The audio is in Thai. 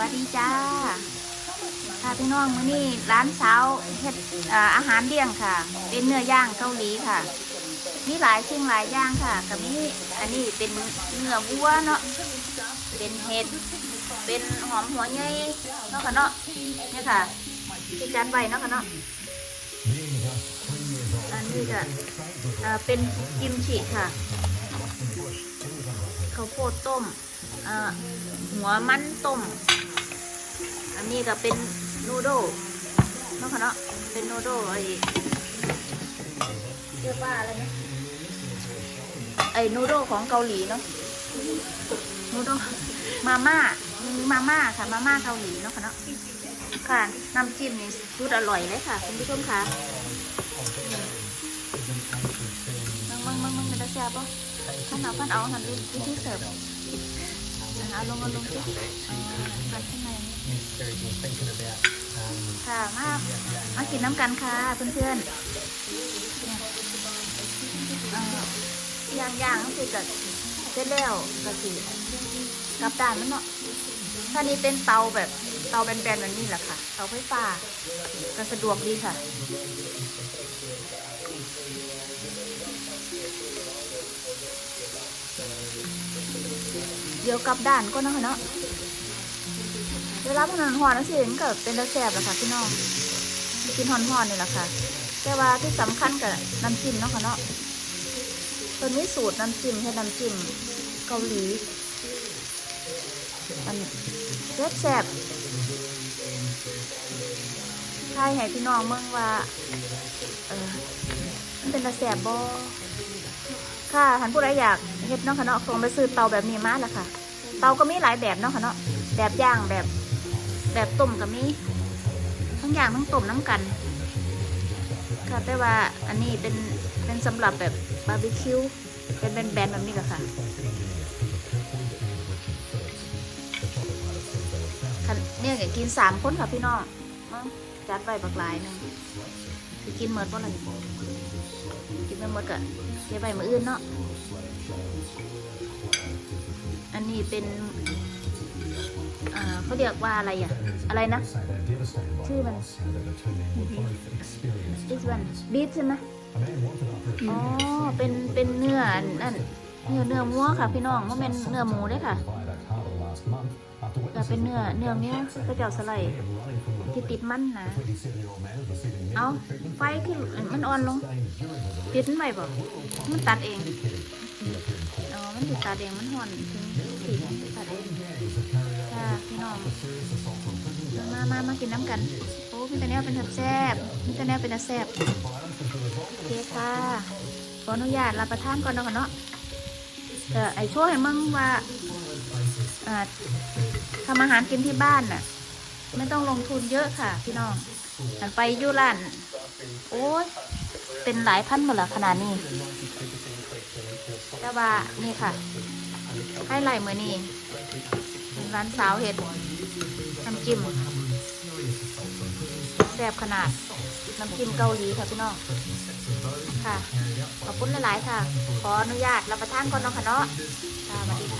วัสดีจ้าค่ะพี่น้องมื้อนี้ร้านเช้าเฮ็ดอาหารเลี้ยงค่ะ เป็นเนื้อย่างเกาหลีค่ะ มีหลายสิ่งหลายอย่างค่ะกับมีอันนี้เป็นเนื้อวัวเนาะเป็นเห็ดเป็นหอมหัวใหญ่เนาะค่ะเนาะเนี่ยค่ะที่จัดไว้เนาะค่ะเนาะอันนี้ก็เอ่อเป็นกิมจิค่ะข้าวโพดต้มหัวมันต้ม อันนี้ก็เป็นนูโดเนาะค่ะเนาะเป็นนูโดไอ้เรียกว่าอะไรนะไอ้นูโดของเกาหลีเนาะนูโดมาม่ามีมาม่าค่ะมาม่าเกาหลีเนาะค่ะเนาะค่ะน้ำจิ้มนี่สุดอร่อยเลยค่ะคุณผู้ชมค่ะมึงมึงมึงมึงเป็นตาแซ่บปะพันเอาพันเอาหันวิธีเสิร์ฟ เอาลงเอาลงสิเอาหันข้างในนี่ค่ะ มา มากินน้ำกันค่ะเพื่อนๆเนี่ยเอ่อย่างย่างก็คือกับเสร็จแล้วก็คือกลับด้านมันเนาะถ้านี้เป็นเตาแบบเตาแบนๆแบบนี้แหละค่ะ เตาไฟฟ้าก็สะดวกดีค่ะ เดี๋ยวกลับด้านก็นะคะเนาะเวลาพวกนั้นหอนสิมันก็เป็นตะแสบแหละค่ะพี่น้องกินหอนๆนี่แหละค่ะ แต่ว่าที่สำคัญกับน้ำจิ้มเนาะค่ะเนาะตัวนี้สูตรน้ำจิ้มให้น้ำจิ้มเกาหลีอันแซ่บแซ่บทายให้พี่น้องเมืองว่า เออมันเป็นตะแสบบ่ ค่ะท่านผู้ใดอยากเฮ็ดเนาะค่ะเนาะคงไปซื้อเตาแบบนี้มาละค่ะ เตาก็มีหลายแบบเนาะค่ะเนาะแบบย่างแบบแบบต้มก็มีทั้งย่างทั้งต้มน้ำกัน ค่ะแต่ว่าอันนี้เป็นเป็นสำหรับแบบบาร์บีคิวเป็นแบนๆแบบนี้ก็ค่ะเนี่ยก็กินสามคนค่ะพี่น้องจัดไว้บักลายหนึงกินเมิดบ่ล่ะนี่กินไม่หมดก็ เก็บไว้มืออื่นเนาะ อันนี้เป็นเขาเรียกว่าอะไรอะ อะไรนะ ชื่อมัน this one beef ใช่ไหมอ๋อ เป็น เป็นเนื้อ นั่น เนื้อเนื้อวัวค่ะพี่น้องว่าเป็นเนื้อหมูด้วยค่ะ แต่เป็นเนื้อเนื้อเนี้ยก็จะเอาสไลด์ที่ติดมันนะเอาไฟที่มันอ่อนลงติดมันไปบ่มันตัดเองอ๋อมันติดตัดเองมันห่อนถึงตัดเองค่ะพี่น้องมามามากินน้ำกันโอ้พี่ตาเนี้ยเป็นแซ่บพี่ตาเนี้ยเป็นแซ่บโอเคค่ะขออนุญาตรับประทานก่อนเนาะเนาะเออไอช่วยให้มึงว่าอ่า ทำอาหารกินที่บ้านน่ะ ไม่ต้องลงทุนเยอะค่ะ พี่น้องหันไปยูร้านโอ้ยเป็นหลายพันหมดละขนาดนี้แต่ว่านี่ค่ะ ให้ไหลมือนนี่เป็นร้านสาวเห็ดน้ำจิ้มแซ่บขนาดน้ำจิ้มเกาหลีค่ะพี่น้องค่ะขอบคุณหลาย ๆ ค่ะ ขออนุญาตรับประทานก่อนเนาะค่ะเนาะสวัสดีค่ะ